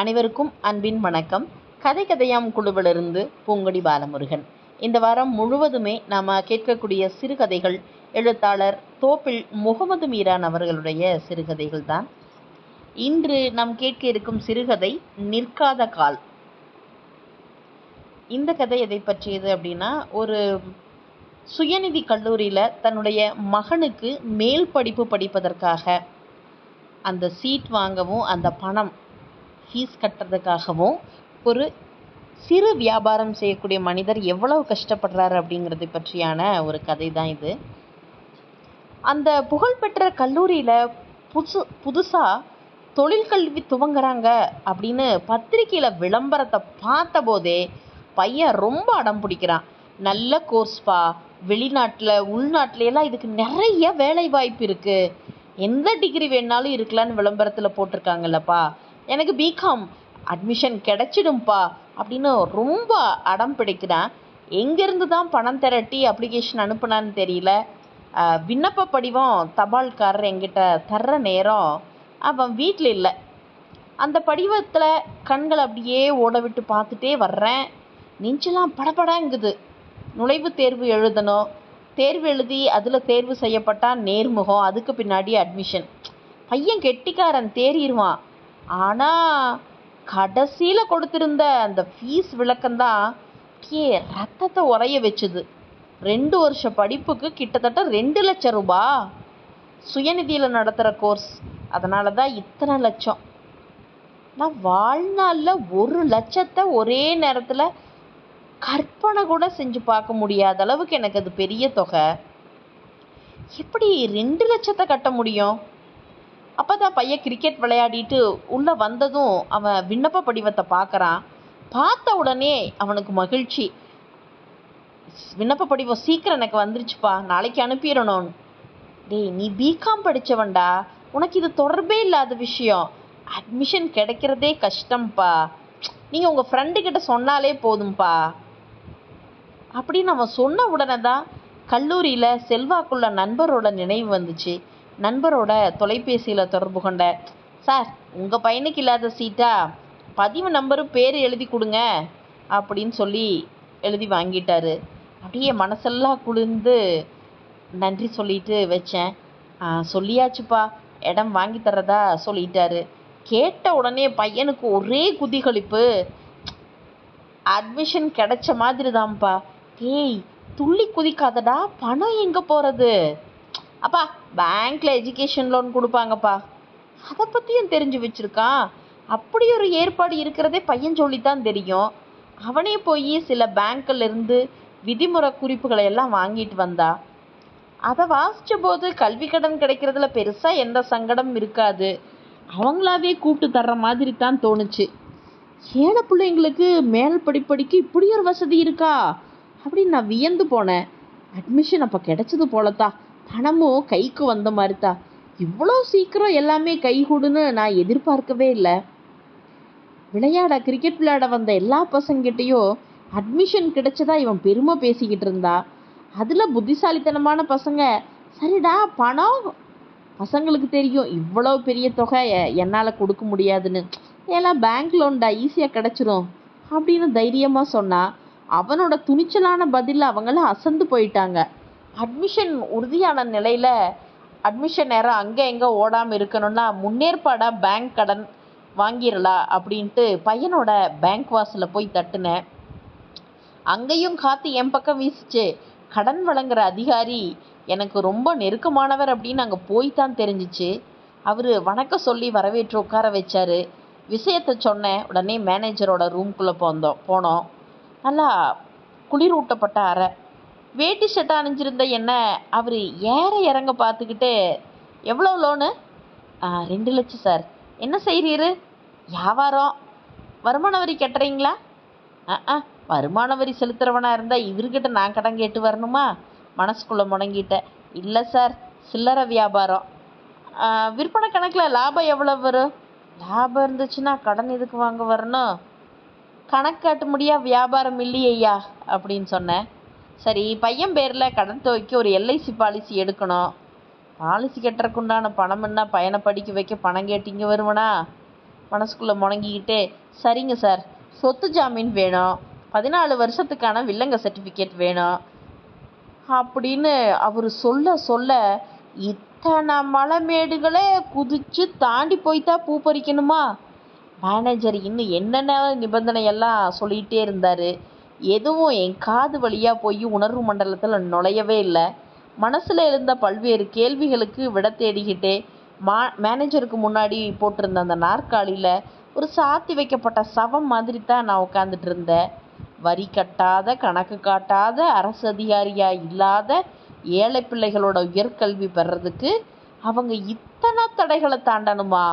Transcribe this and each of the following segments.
அனைவருக்கும் அன்பின் வணக்கம். கதை கதையாம் குழுவிலிருந்து பூங்கொடி பாலமுருகன். இந்த வாரம் முழுவதுமே நாம் கேட்கக்கூடிய சிறுகதைகள் எழுத்தாளர் தோப்பில் முகமது மீரான் அவர்களுடைய சிறுகதைகள் தான். இன்று நாம் கேட்க இருக்கும் சிறுகதை நிற்காத கால். இந்த கதை எதை பற்றியது அப்படின்னா ஒரு சுயநிதி கல்லூரியில் தன்னுடைய மகனுக்கு மேல் படிப்பு படிப்பதற்காக அந்த சீட் வாங்கவும் அந்த பணம் ஃபீஸ் கட்டுறதுக்காகவும் ஒரு சிறு வியாபாரம் செய்யக்கூடிய மனிதர் எவ்வளவு கஷ்டப்படுறாரு அப்படிங்கிறது பற்றியான ஒரு கதை தான் இது. அந்த புகழ்பெற்ற கல்லூரியில் புதுசு புதுசாக தொழிற்கல்வி துவங்குறாங்க அப்படின்னு பத்திரிக்கையில் விளம்பரத்தை பார்த்தபோதே பையன் ரொம்ப அடம் பிடிக்கிறான். நல்ல கோர்ஸ்பா வெளிநாட்டில் உள்நாட்டிலையெல்லாம் எல்லாம் இதுக்கு நிறைய வேலை வாய்ப்பு இருக்குது எந்த டிகிரி வேணாலும் இருக்கலான்னு விளம்பரத்தில் போட்டிருக்காங்கல்லப்பா. எனக்கு பிகாம் அட்மிஷன் கிடச்சிடும்ப்பா அப்படின்னு ரொம்ப அடம் பிடிக்கிறான். எங்கேருந்து தான் பணம் திரட்டி அப்ளிகேஷன் அனுப்புனான்னு தெரியல. விண்ணப்ப படிவம் தபால்காரர் எங்கிட்ட தர்ற நேரம் அவன் வீட்டில் இல்லை. அந்த படிவத்தில் கண்கள் அப்படியே ஓட விட்டு பார்த்துட்டே வர்றேன். நெஞ்செல்லாம் படபடங்குது. நுழைவுத் தேர்வு எழுதணும். தேர்வு எழுதி அதில் தேர்வு செய்யப்பட்டால் நேர்முகம். அதுக்கு பின்னாடி அட்மிஷன் பையன் கெட்டிக்காரன் தேறிடுவான் ஆனால் கடைசியில் கொடுத்திருந்த அந்த ஃபீஸ் விளக்கம்தான் அப்படியே ரத்தத்தை உறைய வச்சுது. ரெண்டு வருஷ படிப்புக்கு கிட்டத்தட்ட ரெண்டு லட்சம் ரூபா சுயநிதியில் நடத்துகிற கோர்ஸ் அதனால தான் இத்தனை லட்சம். நான் வாழ்நாளில் ஒரு லட்சத்தை ஒரே நேரத்தில் கற்பனை கூட செஞ்சு பார்க்க முடியாத அளவுக்கு எனக்கு அது பெரிய தொகை. எப்படி ரெண்டு லட்சத்தை கட்ட முடியும்? அப்போ தான் பையன் கிரிக்கெட் விளையாடிட்டு உள்ளே வந்ததும் அவன் விண்ணப்ப படிவத்தை பார்க்குறான். பார்த்த உடனே அவனுக்கு மகிழ்ச்சி. விண்ணப்ப படிவம் சீக்கிரம் எனக்கு வந்துருச்சுப்பா நாளைக்கு அனுப்பிடணும். டேய் நீ பிகாம் படித்தவன்டா உனக்கு இது தொடர்பே இல்லாத விஷயம். அட்மிஷன் கிடைக்கிறதே கஷ்டம்ப்பா நீங்கள் உங்கள் ஃப்ரெண்டுக்கிட்ட சொன்னாலே போதும்ப்பா அப்படின்னு அவன் சொன்ன உடனே தான் கல்லூரியில் செல்வாக்குள்ள நண்பரோட நினைவு வந்துச்சு. நண்பரோட தொலைபேசியில் தொடர்பு கொண்ட சார் உங்கள் பையனுக்கு இல்லாத சீட்டா? பதிவு நம்பரும் பேர் எழுதி கொடுங்க அப்படின்னு சொல்லி எழுதி வாங்கிட்டாரு. அப்படியே மனசெல்லாம் குளிர்ந்து நன்றி சொல்லிட்டு வச்சேன். "ஆ, சொல்லியாச்சுப்பா. இடம் வாங்கி தர்றதா சொல்லிட்டாரு. கேட்ட உடனே பையனுக்கு ஒரே குதிகளிப்பு அட்மிஷன் கிடைச்ச மாதிரி தான்ப்பா ஏய் துள்ளி குதிக்காதடா. பணம் எங்கே போகிறது அப்பா பேங்க்கில் எஜுகேஷன் லோன் கொடுப்பாங்கப்பா. அதை பற்றியும் தெரிஞ்சு வச்சுருக்கான் அப்படி ஒரு ஏற்பாடு இருக்கிறதே பையன் சொல்லித்தான் தெரியும். அவனே போய் சில பேங்க்ல இருந்து விதிமுறை குறிப்புகளை எல்லாம் வாங்கிட்டு வந்தா. அதை வாசித்த போது கல்வி கடன் கிடைக்கிறதுல பெருசாக எந்த சங்கடம் இருக்காது. அவங்களாவே கூப்பிட்டு தர்ற மாதிரி தான் தோணுச்சு. ஏழை பிள்ளைங்களுக்கு மேல் படிப்படிக்கு இப்படி ஒரு வசதி இருக்கா? அப்படின்னு நான் வியந்து போனேன். அட்மிஷன் அப்போ கிடைச்சது போலத்தான். பணமும் கைக்கு வந்த மாதிரிதா இவ்வளோ சீக்கிரம் எல்லாமே கைகூடுன்னு நான் எதிர்பார்க்கவே இல்லை. விளையாட கிரிக்கெட் விளையாட வந்த எல்லா பசங்கிட்டையும் அட்மிஷன் கிடைச்சதா இவன் பெருமை பேசிக்கிட்டு இருந்தா. அதில் புத்திசாலித்தனமான பசங்க சரிடா பணம். பசங்களுக்கு தெரியும் இவ்வளோ பெரிய தொகை என்னால் கொடுக்க முடியாதுன்னு. எல்லாம் பேங்க் லோன்டா ஈஸியாக கிடச்சிரும் அப்படின்னு தைரியமாக சொன்னால் அவனோட துணிச்சலான பதிலில் அவங்களாம் அசந்து போயிட்டாங்க. அட்மிஷன் உறுதியான நிலையில் அட்மிஷன் நேரம் அங்கே எங்கே ஓடாமல் இருக்கணும்னா முன்னேற்பாடாக பேங்க் கடன் வாங்கிடலாம் அப்படின்ட்டு பையனோட பேங்க் வாசலில் போய் தட்டுனேன். அங்கேயும் காற்று என் பக்கம் வீசிச்சு. கடன் வழங்குற அதிகாரி எனக்கு ரொம்ப நெருக்கமானவர் அப்படின்னு அங்கே போய் தான் தெரிஞ்சிச்சு. அவர் வணக்கம் சொல்லி வரவேற்று உட்கார வச்சார். விஷயத்த சொன்னேன். உடனே மேனேஜரோட ரூம்குள்ளே போந்தோம். போனோம். நல்லா குளிரூட்டப்பட்ட அறை. வேட்டி ஷர்ட் அணிஞ்சிருந்த என்ன? அவர் ஏற இறங்க பார்த்துக்கிட்டு எவ்வளோ லோனு ரெண்டு லட்சம் சார். என்ன செய்கிறீரு வியாபாரம். வருமான வரி கட்டுறீங்களா? ஆ வருமான வரி செலுத்துகிறவனாக இருந்தால் இவர்கிட்ட நான் கடன் கேட்டு வரணுமா? மனசுக்குள்ளே முடங்கிட்டேன் இல்லை சார் சில்லறை வியாபாரம். விற்பனை கணக்கில் லாபம் எவ்வளோ வரும்? லாபம் இருந்துச்சுன்னா கடன் எதுக்கு வாங்க வரணும்? கணக்கு முடியா வியாபாரம் இல்லையா அப்படின்னு சொன்னேன். சரி பையன் பேரில் கடன் தொகைக்கு ஒரு எல்ஐசி பாலிசி எடுக்கணும். பாலிசி கட்டுறக்குண்டான பணம் என்ன? பையனை படிக்க வைக்க பணம் கேட்டீங்க வருவனா மனசுக்குள்ளே முணங்கிக்கிட்டே சரிங்க சார் சொத்து ஜாமீன் வேணும். பதினாலு வருஷத்துக்கான வில்லங்க சர்டிஃபிகேட் வேணும். அப்படின்னு அவர் சொல்ல சொல்ல இத்தனை மலைமேடுகளே குதிச்சு தாண்டி போய்த்தா பூ பறிக்கணுமா? மேனேஜர் இன்னும் என்னென்ன நிபந்தனையெல்லாம் சொல்லிகிட்டே இருந்தார். எதுவும் என் காது வழியாக போய் உணர்வு மண்டலத்தில் நுழையவே இல்லை. மனசில் இருந்த பல்வேறு கேள்விகளுக்கு விட தேடிக்கிட்டே மா மேனேஜருக்கு முன்னாடி போட்டிருந்த அந்த நாற்காலியில் ஒரு சாத்தி வைக்கப்பட்ட சவம் மாதிரி தான் நான் உட்காந்துட்டு இருந்தேன். வரி கட்டாத கணக்கு காட்டாத அரசு அதிகாரியாக இல்லாத ஏழை பிள்ளைகளோட உயர்கல்வி பெறதுக்கு அவங்க இத்தனை தடைகளை தாண்டணுமா?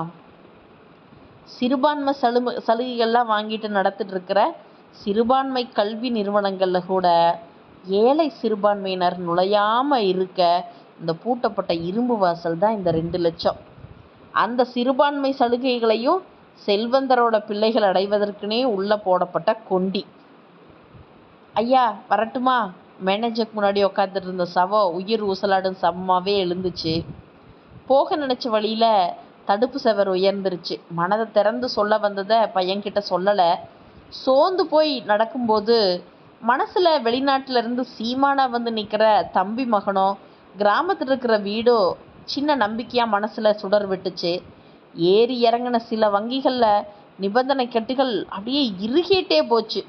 சிறுபான்மை சலுமை சலுகைகள்லாம் வாங்கிட்டு நடத்திட்டு இருக்கிற சிறுபான்மை கல்வி நிறுவனங்களில் கூட ஏழை சிறுபான்மையினர் நுழையாமல் இருக்க இந்த பூட்டப்பட்ட இரும்பு வாசல் தான் இந்த ரெண்டு லட்சம். அந்த சிறுபான்மை சலுகைகளையும் செல்வந்தரோட பிள்ளைகள் அடைவதற்குனே உள்ளே போடப்பட்ட கொண்டி. ஐயா வரட்டுமா? மேனேஜருக்கு முன்னாடி உட்காந்துட்டு இருந்த சவம் உயிர் ஊசலாடும் சமமாகவே எழுந்துச்சு. போக நினச்ச வழியில் தடுப்பு செவர் உயர்ந்துருச்சு. மனதை திறந்து சொல்ல வந்ததை பையன்கிட்ட சொல்லலை. சோர்ந்து போய் நடக்கும்போது மனசில் வெளிநாட்டிலேருந்து சீமானாக சீமானா வந்து நிற்கிற தம்பி மகனோ கிராமத்தில் இருக்கிற வீடோ சின்ன நம்பிக்கையாக மனசில் சுடர் விட்டுச்சு. ஏறி இறங்கின சில வங்கிகளில் நிபந்தனை கட்டுகள் அப்படியே இறுகிட்டே போச்சு.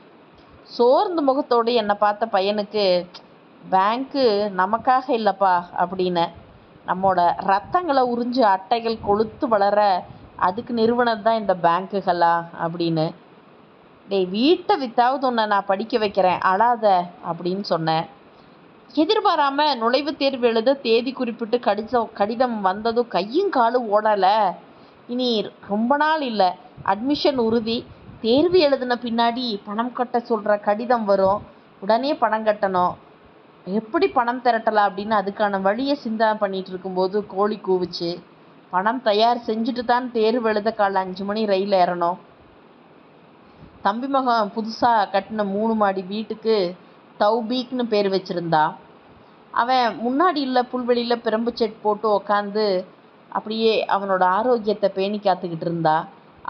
சோர்ந்து முகத்தோடு என்னை பார்த்த பையனுக்கு பேங்க்கு நமக்காக இல்லைப்பா அப்படின்னு. நம்மோட ரத்தங்களை உறிஞ்சு அட்டைகள் கொளுத்து வளர அதுக்கு நிறுவனம் தான் இந்த பேங்க்குகளா அப்படின்னு. டேய் வீட்டை வித்தாவது உன்னை நான் படிக்க வைக்கிறேன் அழாத அப்படின்னு சொன்னேன் எதிர்பாராம நுழைவுத் தேர்வு எழுத தேதி குறிப்பிட்டு கடிதம் கடிதம் வந்ததும் கையும் காலும் ஓடலை. இனி ரொம்ப நாள் இல்லை. அட்மிஷன் உறுதி. தேர்வு எழுதின பின்னாடி பணம் கட்ட சொல்கிற கடிதம் வரும். உடனே பணம் கட்டணும். எப்படி பணம் திரட்டலாம் அப்படின்னு அதுக்கான வழியை சிந்தனை பண்ணிட்டு இருக்கும்போது கோழி கூவிச்சு. பணம் தயார் செஞ்சுட்டு தான் தேர்வு எழுத காலை அஞ்சு மணி ரயில் ஏறணும். தம்பி மகன் புதுசாக கட்டின மூணு மாடி வீட்டுக்கு தௌபீக்னு பேர் வச்சுருந்தா. அவன் முன்னாடி இல்லை புல்வெளியில் பிரம்பு செட் போட்டு உக்காந்து அப்படியே அவனோட ஆரோக்கியத்தை பேணி காத்துக்கிட்டு இருந்தா.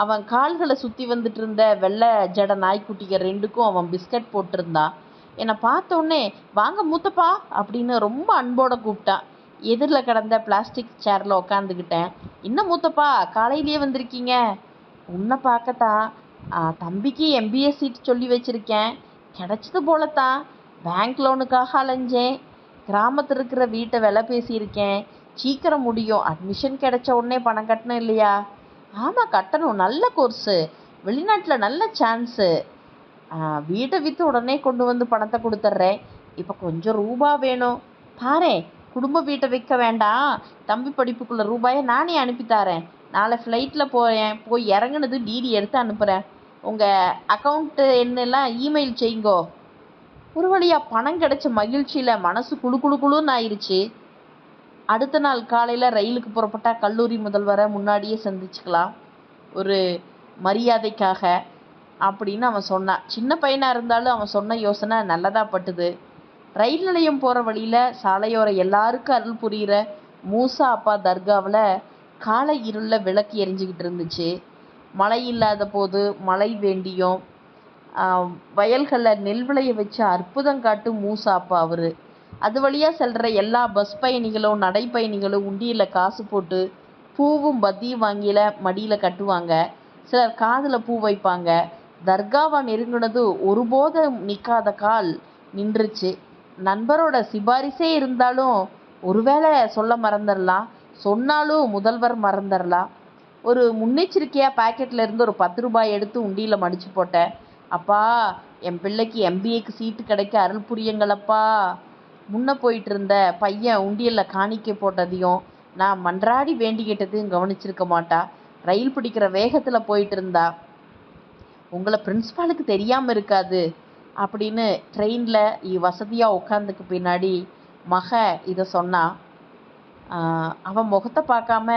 அவன் கால்களை சுற்றி வந்துட்டு இருந்த வெள்ளை ஜட நாய்க்குட்டிகள் ரெண்டுக்கும் அவன் பிஸ்கட் போட்டிருந்தான் என்னை பார்த்தோன்னே வாங்க மூத்தப்பா அப்படின்னு ரொம்ப அன்போட கூப்பிட்டான். எதிரில் கிடந்த பிளாஸ்டிக் சேரில் உக்காந்துக்கிட்டேன். என்ன மூத்தப்பா காலையிலேயே வந்திருக்கீங்க? உன்னை பார்க்கத்தான் தம்பிக்கு எம்பிஎஸ் சீட் சொல்லி வச்சுருக்கேன். கிடச்சது போலத்தான் பேங்க் லோனுக்காக அலைஞ்சேன். கிராமத்தில் இருக்கிற வீட்டை விலை பேசியிருக்கேன். சீக்கிரம் முடியும். அட்மிஷன் கிடைச்ச உடனே பணம் கட்டணும் இல்லையா? ஆமாம் கட்டணும். நல்ல கோர்ஸு வெளிநாட்டில் நல்ல சான்ஸு வீட்டை விற்று உடனே கொண்டு வந்து பணத்தை கொடுத்துட்றேன். இப்போ கொஞ்சம் ரூபா வேணும். பாரேன் குடும்ப வீட்டை விற்க வேண்டாம். தம்பி படிப்புக்குள்ள ரூபாயை நானே அனுப்பித்தாரேன் நாளை ஃப்ளைட்டில் போகிறேன் போய் இறங்குனது டிடி எடுத்து அனுப்புகிறேன் உங்கள் அக்கௌண்ட்டு என்னெல்லாம் இமெயில் செய்யுங்கோ. ஒரு வழியாக பணம் கிடைச்ச மகிழ்ச்சியில் மனசு குழு குளு குளுன்னு ஆயிடுச்சு அடுத்த நாள் காலையில் ரயிலுக்கு புறப்பட்டா கல்லூரி முதல்வரை முன்னாடியே சந்திச்சுக்கலாம். ஒரு மரியாதைக்காக அப்படின்னு அவன் சொன்னான். சின்ன பையனாக இருந்தாலும் அவன் சொன்ன யோசனை நல்லதாக பட்டுது. ரயில் நிலையம் போகிற வழியில் சாலையோர எல்லாருக்கும் அருள் புரிகிற மூசா அப்பா தர்காவில் காலை இருளில் விளக்கு எரிஞ்சுக்கிட்டு இருந்துச்சு. மழை இல்லாத போது மழை வேண்டியும் வயல்களில் நெல் விளைய வச்சு அற்புதம் காட்டும் மூசாப்பா அவர். அது வழியாக செல்கிற எல்லா பஸ் பயணிகளும் நடைப்பயணிகளும் உண்டியலில் காசு போட்டு பூவும் பத்தியும் வாங்கியில் மடியில் கட்டுவாங்க. சிலர் காதில் பூ வைப்பாங்க. தர்காவை நெருங்கினது ஒருபோதும் நிற்காத கால் நின்றுச்சு. நண்பரோட சிபாரிசே இருந்தாலும் ஒருவேளை சொல்ல மறந்துடலாம் சொன்னாலும் முதல்வர் மறந்துடலாம் ஒரு முன்னெச்சரிக்கையாக பாக்கெட்டில் இருந்து ஒரு பத்து ரூபாய் எடுத்து உண்டியில் மடித்து போட்டேன். அப்பா என் பிள்ளைக்கு எம்பிஏக்கு சீட்டு கிடைக்க அருள் புரியுங்களப்பா. முன்ன போயிட்டு இருந்த பையன் உண்டியலில் காணிக்கை போட்டதையும் நான் மன்றாடி வேண்டிக்கிட்டதையும் கவனிச்சிருக்க மாட்டா. ரயில் பிடிக்கிற வேகத்தில் போயிட்டு இருந்தா உங்களை பிரின்ஸ்பாலுக்கு தெரியாமல் இருக்காது அப்படின்னு ட்ரெயினில் வசதியாக உட்காந்துக்கு பின்னாடி மக இதை சொன்னா. அவன் முகத்தை பார்க்காம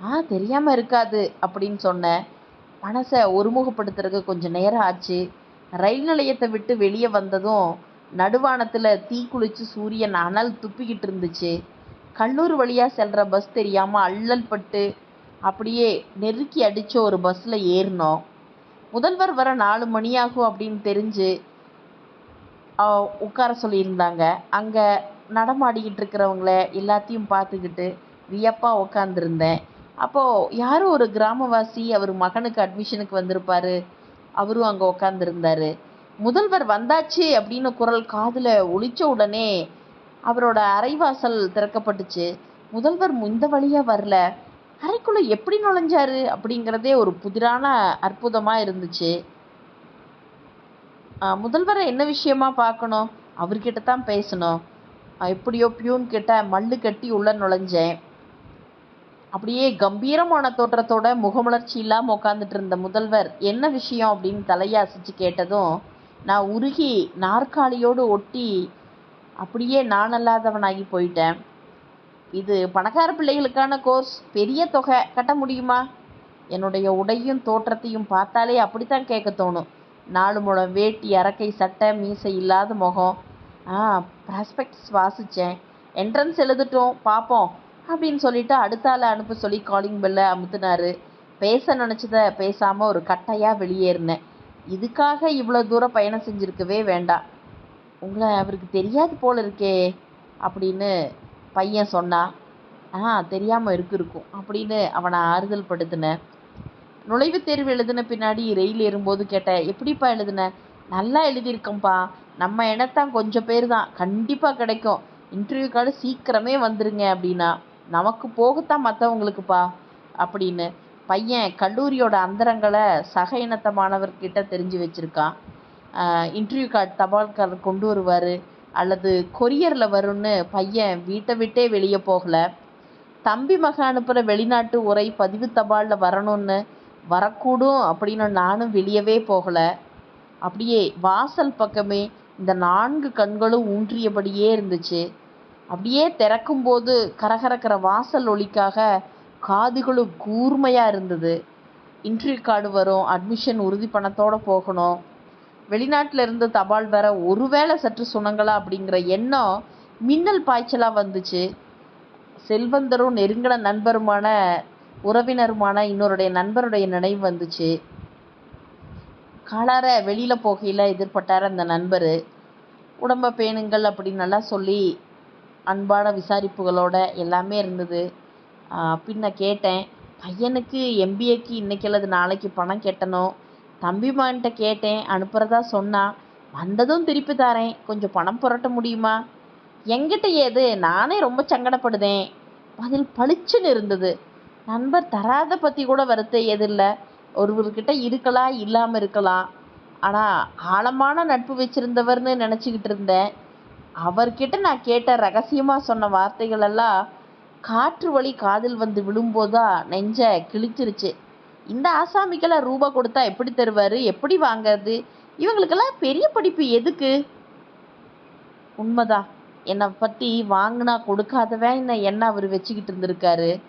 ஆ தெரியாமல் இருக்காது அப்படின்னு சொன்னேன் மனசை ஒருமுகப்படுத்துறதுக்கு கொஞ்சம் நேரம் ஆச்சு. ரயில் நிலையத்தை விட்டு வெளியே வந்ததும் நடுவானத்தில் தீ குளிச்சு சூரியன் அனல் துப்பிக்கிட்டு இருந்துச்சு. கல்லூர் வழியாக செல்கிற பஸ் தெரியாமல் அல்லல் பட்டு அப்படியே நெருக்கி அடித்த ஒரு பஸ்ஸில் ஏறினோம். முதல்வர் வர நாலு மணியாகும் அப்படின்னு தெரிஞ்சு உட்கார சொல்லியிருந்தாங்க. அங்கே நடமாடிக்கிட்டு இருக்கிறவங்கள எல்லாத்தையும் பார்த்துக்கிட்டு வியப்பாக உட்காந்துருந்தேன் அப்போது யாரும் ஒரு கிராமவாசி அவர் மகனுக்கு அட்மிஷனுக்கு வந்திருப்பார். அவரும் அங்கே உட்காந்துருந்தாரு முதல்வர் வந்தாச்சு அப்படின்னு குரல் காதில் ஒழிச்ச உடனே அவரோட அறைவாசல் திறக்கப்பட்டுச்சு. முதல்வர் இந்த வழியாக வரல. அறைக்குள்ளே எப்படி நுழைஞ்சாரு அப்படிங்கிறதே ஒரு புதிரான அற்புதமாக இருந்துச்சு. முதல்வரை என்ன விஷயமா பார்க்கணும்? அவர்கிட்ட தான் பேசணும் எப்படியோ பியூன் கிட்ட மல்லு கட்டி உள்ளே நுழைஞ்சேன். அப்படியே கம்பீரமான தோற்றத்தோட முகமலர்ச்சி இல்லாமல் உட்காந்துட்டு இருந்த முதல்வர் என்ன விஷயம் அப்படின்னு தலையாசிச்சு கேட்டதும் நான் உருகி நாற்காலியோடு ஒட்டி அப்படியே நானல்லாதவனாகி போயிட்டேன். இது பணக்கார பிள்ளைகளுக்கான கோர்ஸ் பெரிய தொகை கட்ட முடியுமா? என்னுடைய உடையும் தோற்றத்தையும் பார்த்தாலே அப்படித்தான் கேட்க தோணும். நாலு முழம் வேட்டி அரக்கை சட்டை மீசை இல்லாத முகம். ஆ ப்ராஸ்பெக்ட்ஸ் வாசித்தேன் என்ட்ரன்ஸ் எழுதிட்டோம் பார்ப்போம் அப்படின்னு சொல்லிட்டு அடுத்த ஆளை அனுப்ப சொல்லி காலிங் பெல்லை அமுத்துனாரு. பேச நினச்சதை பேசாமல் ஒரு கட்டையாக வெளியேறினேன். இதுக்காக இவ்வளோ தூரம் பயணம் செஞ்சுருக்கவே வேண்டாம். உங்களை அவருக்கு தெரியாது போல இருக்கே அப்படின்னு பையன் சொன்னான் ஆ தெரியாமல் இருக்கு இருக்கும் அப்படின்னு அவனை ஆறுதல் படுத்தினேன். நுழைவுத் தேர்வு எழுதின பின்னாடி ரயில் ஏறும்போது கேட்டேன் எப்படிப்பா எழுதின? நல்லா எழுதியிருக்கேன்ப்பா. நம்ம இனத்தான் கொஞ்சம் பேர் தான். கண்டிப்பாக கிடைக்கும். இன்டர்வியூ கார்டு சீக்கிரமே வந்துருங்க அப்படின்னா. நமக்கு போகத்தான் மற்றவங்களுக்குப்பா அப்படின்னு பையன் கல்லூரியோட அந்தரங்களை சக இனத்த மாணவர்கிட்ட தெரிஞ்சு வச்சுருக்கான். இன்டர்வியூ கார்டு தபால்காரர் கொண்டு வருவார். அல்லது கொரியரில் வரும்னு பையன் வீட்டை விட்டே வெளியே போகலை. தம்பி மகன் அனுப்புகிற வெளிநாட்டு உரை பதிவு தபாலில் வரணும்னு வரக்கூடும் அப்படின்னு நானும் வெளியவே போகலை. அப்படியே வாசல் பக்கமே இந்த நான்கு கண்களும் ஊன்றியபடியே இருந்துச்சு. அப்படியே திறக்கும்போது கரகரக்கிற வாசல் ஒலிக்காக காதுகளும் கூர்மையாக இருந்தது. இன்ட்ரி கார்டு வரும் அட்மிஷன் உறுதி பணத்தோடு போகணும். வெளிநாட்டில் இருந்து தபால் வர ஒருவேளை சற்று சுணங்களா அப்படிங்கிற எண்ணம் மின்னல் பாய்ச்சலாக வந்துச்சு. செல்வந்தரும் நெருங்கின நண்பருமான உறவினருமான இன்னொருடைய நண்பருடைய நினைவு வந்துச்சு. காலார வெளியில் போகையில் எதிர்பட்டார் அந்த நண்பர். உடம்ப பேணுங்கள் அப்படின்னு நல்லா சொல்லி அன்பான விசாரிப்புகளோட எல்லாமே இருந்தது. பின்ன கேட்டேன் பையனுக்கு எம்பிஏக்கு இன்றைக்கி அல்லது நாளைக்கு பணம் கட்டணும் தம்பிமான்கிட்ட கேட்டேன் அனுப்புகிறதா சொன்னான் வந்ததும் திருப்பி தரேன். கொஞ்சம் பணம் புரட்ட முடியுமா? எங்கிட்ட ஏது நானே ரொம்ப சங்கடப்படுதேன். பதில் பளிச்சுன்னு இருந்தது. நண்பர் தராத பற்றி கூட வருத்தம் எதில்லை. ஒருவர்கிட்ட இருக்கலாம் இல்லாமல் இருக்கலாம். ஆனால் ஆழமான நட்பு வச்சிருந்தவர்னு நினச்சிக்கிட்டு இருந்தேன். அவர்கிட்ட நான் கேட்ட ரகசியமாக சொன்ன வார்த்தைகள் எல்லாம் காற்று வழி காதில் வந்து விழும்போதா நெஞ்ச கிழிச்சிருச்சு. இந்த ஆசாமிக்கெல்லாம் ரூபா கொடுத்தா எப்படி தருவார்? எப்படி வாங்கிறது? இவங்களுக்கெல்லாம் பெரிய படிப்பு எதுக்கு? உண்மைதான். என்னை பற்றி வாங்கினா கொடுக்காதவன் என்ன என்ன அவர் வச்சுக்கிட்டு இருந்திருக்காரு.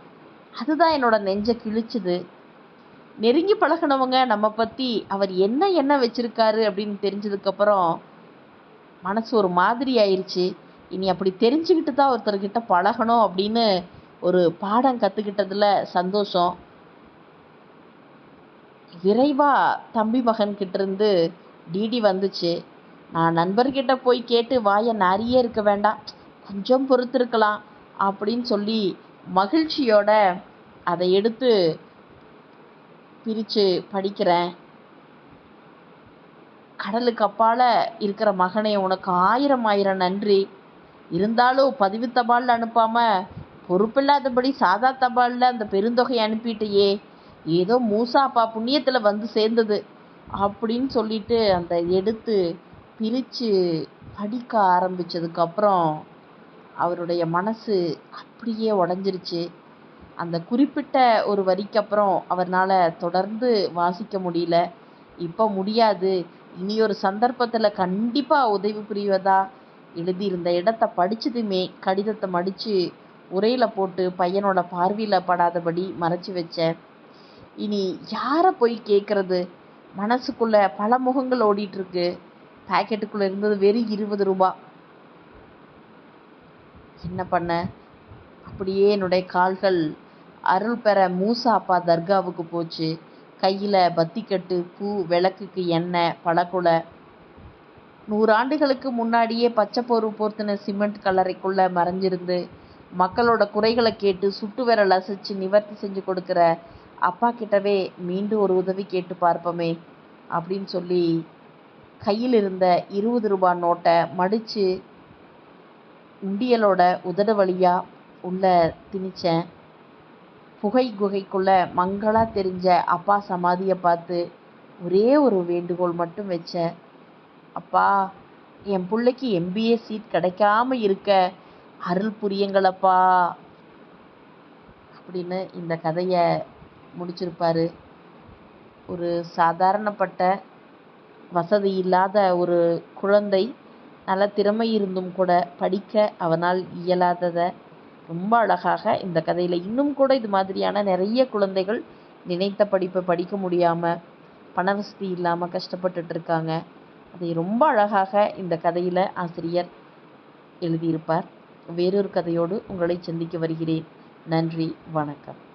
அதுதான் என்னோட நெஞ்சை கிழிச்சுது. நெருங்கி பழகுனவங்க நம்ம பற்றி அவர் என்ன என்ன வச்சுருக்காரு அப்படின்னு தெரிஞ்சதுக்கப்புறம் மனசு ஒரு மாதிரி ஆயிடுச்சு இனி அப்படி தெரிஞ்சுக்கிட்டு தான் ஒருத்தர்கிட்ட பழகணும் அப்படின்னு ஒரு பாடம் கற்றுக்கிட்டதில் சந்தோஷம். விரைவாக தம்பி மகன்கிட்ட இருந்து டிடி வந்துச்சு. நான் நண்பர்கிட்ட போய் கேட்டு வாயை நிறைய இருக்க வேண்டாம். கொஞ்சம் பொறுத்திருக்கலாம் அப்படின்னு சொல்லி மகிழ்ச்சியோட அதை எடுத்து பிரித்து படிக்கிறேன். கடலுக்கு அப்பால இருக்கிற மகனே உனக்கு ஆயிரம் ஆயிரம் நன்றி. இருந்தாலும் பதிவு தபாலில் அனுப்பாம பொறுப்பில்லாதபடி சாதா தபாலில் அந்த பெருந்தொகையை அனுப்பிட்டியே ஏதோ மூசா அப்பா புண்ணியத்தில் வந்து சேர்ந்தது அப்படின்னு சொல்லிட்டு அந்த எடுத்து பிரித்து படிக்க ஆரம்பித்ததுக்கப்புறம் அவருடைய மனசு அப்படியே உடஞ்சிருச்சு. அந்த குறிப்பிட்ட ஒரு வரிக்கு அப்புறம் அவர்னால் தொடர்ந்து வாசிக்க முடியல. இப்போ முடியாது. இனி ஒரு சந்தர்ப்பத்தில் கண்டிப்பாக உதவி புரிவதா? எழுதியிருந்த இடத்த படித்ததுமே கடிதத்தை மடித்து உரையில் போட்டு பையனோட பார்வையில் படாதபடி மறைச்சி வச்சேன் இனி யாரை போய் கேட்குறது மனசுக்குள்ளே பல முகங்கள் ஓடிட்டுருக்கு. பேக்கெட்டுக்குள்ளே பாக்கெட்டுக்குள்ளே இருந்தது வெறும் இருபது ரூபா. என்ன பண்ண? அப்படியே என்னுடைய கால்கள் அருள் பெற மூசா அப்பா தர்காவுக்கு போச்சு. கையில் பத்திக்கட்டு பூ விளக்குக்கு எண்ணெய் பழக்குலை. நூறாண்டுகளுக்கு முன்னாடியே பச்சைப்போர்வு போர்த்தின சிமெண்ட் கல்லறைக்குள்ளே மறைஞ்சிருந்து மக்களோட குறைகளை கேட்டு சுட்டு விரல் அசைச்சு நிவர்த்தி செஞ்சு கொடுக்குற அப்பா கிட்டவே மீண்டும் ஒரு உதவி கேட்டு பார்ப்போமே அப்படின்னு சொல்லி கையில் இருந்த இருபது ரூபாய் நோட்டை மடித்து உண்டியலோட உதடு வழியாக உள்ள திணிச்சேன். புகை குகைக்குள்ளே மங்களாக தெரிஞ்ச அப்பா சமாதியை பார்த்து ஒரே ஒரு வேண்டுகோள் மட்டும் வச்சேன் அப்பா என் பிள்ளைக்கு எம்பிஏ சீட் கிடைக்காம இருக்க. அருள் புரியுங்களப்பா. அப்படின்னு இந்த கதையை முடிச்சிருப்பாரு. ஒரு சாதாரணப்பட்ட வசதி இல்லாத ஒரு குழந்தை நல்ல திறமை இருந்தும் கூட படிக்க அவனால் இயலாததை ரொம்ப அழகாக இந்த கதையில் இன்னும் கூட இது மாதிரியான நிறைய குழந்தைகள் நினைத்த படிப்பை படிக்க முடியாமல் பண வசதி இல்லாமல் கஷ்டப்பட்டுட்டு இருக்காங்க. அதை ரொம்ப அழகாக இந்த கதையில் ஆசிரியர் எழுதியிருப்பார். வேறொரு கதையோடு உங்களை சந்திக்க வருகிறேன். நன்றி வணக்கம்.